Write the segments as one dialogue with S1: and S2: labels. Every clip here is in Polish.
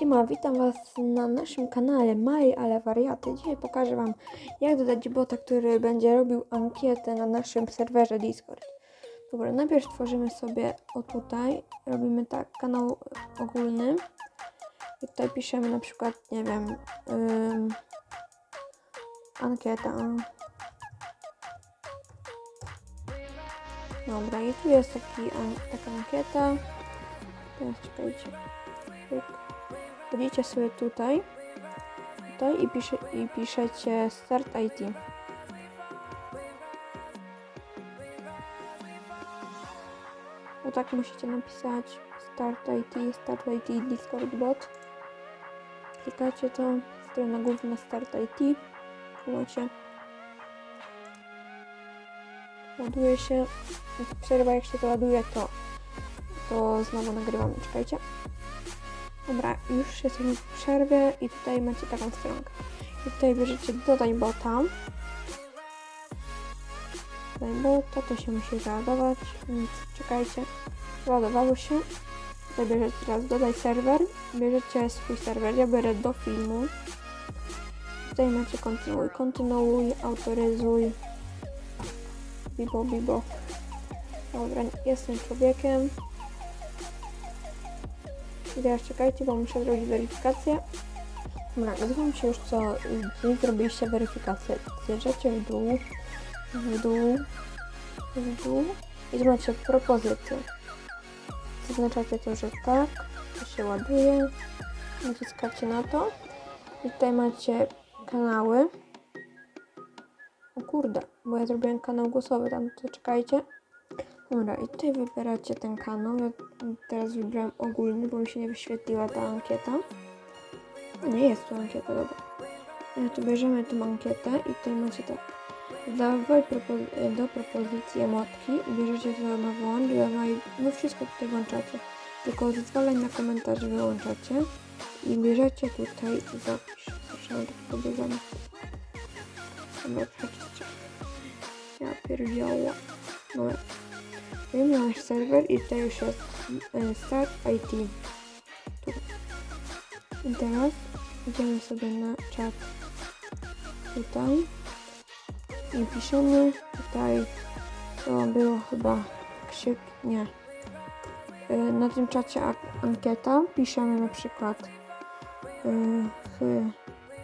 S1: Siema, witam Was na naszym kanale Maj, ale wariaty. Dzisiaj pokażę Wam, jak dodać bota, który będzie robił ankietę na naszym serwerze Discord. Dobra, najpierw tworzymy sobie o tutaj, robimy tak, kanał ogólny. I tutaj piszemy na przykład, nie wiem, ym, ankieta. Dobra, i tu jest taki, an, taka ankieta. Teraz czekajcie. Wchodzicie sobie tutaj, tutaj i, pisze, i piszecie Start IT. O tak musicie napisać Start IT, Start IT Discord Bot. Klikacie to, strona główna Start IT. Macie. Ładuje się. Przerwa jak się to ładuje, to, to znowu nagrywamy. Czekajcie. Dobra, już jesteśmy w przerwie i tutaj macie taką stronkę. I tutaj bierzecie dodaj bota. Dodaj bota, to się musi załadować, więc czekajcie. Załadowało się. Tutaj bierzecie teraz dodaj serwer. Bierzecie swój serwer, ja biorę do filmu. Tutaj macie kontynuuj, kontynuuj, autoryzuj. Bibo, bibo. Dobra, jestem człowiekiem. I teraz czekajcie, bo muszę zrobić weryfikację. Dobra, nazywam się już co zrobiliście weryfikację. Zjeżdżacie w dół, w dół, w dół i tu macie propozycję. Zaznaczacie to, że tak, to się ładuje. Naciskacie na to. I tutaj macie kanały. O kurde, bo ja zrobiłem kanał głosowy tam, to czekajcie. Dobra, i tutaj wybieracie ten kanał. Ja teraz wybrałem ogólny, bo mi się nie wyświetliła ta ankieta. A nie jest tu ankieta, dobra. E, Tu bierzemy tą ankietę i tutaj macie tak. Dawaj propo- do propozycji emotki, bierzecie to na włącz, dawaj, no wszystko tutaj włączacie. Tylko zezwoleń na komentarze wyłączacie i bierzecie tutaj zapisz. Słyszałem. Dobra, przeczyście. Ja pierdziała. Dobra. Nasz serwer i tutaj już jest e, Start IT. Tu. I teraz idziemy sobie na czat tutaj i piszemy tutaj to było chyba krzyk, nie. E, Na tym czacie ankieta piszemy na przykład y,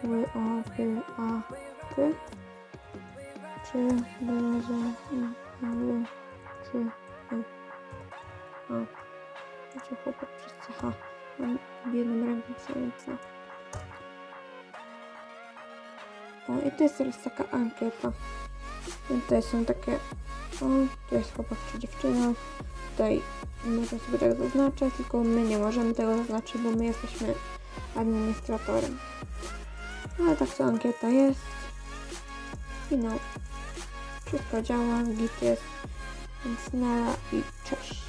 S1: ły, o, py, a, czy było, że czy y, a znaczy chłopak przez CH mam jednym ręku psująca o i to jest teraz taka ankieta. I tutaj są takie o, tu jest chłopak czy dziewczyna. Tutaj można sobie tak zaznaczać tylko my nie możemy tego zaznaczyć, bo my jesteśmy administratorem. Ale tak to ankieta jest. I no wszystko działa, git jest więc nara i cześć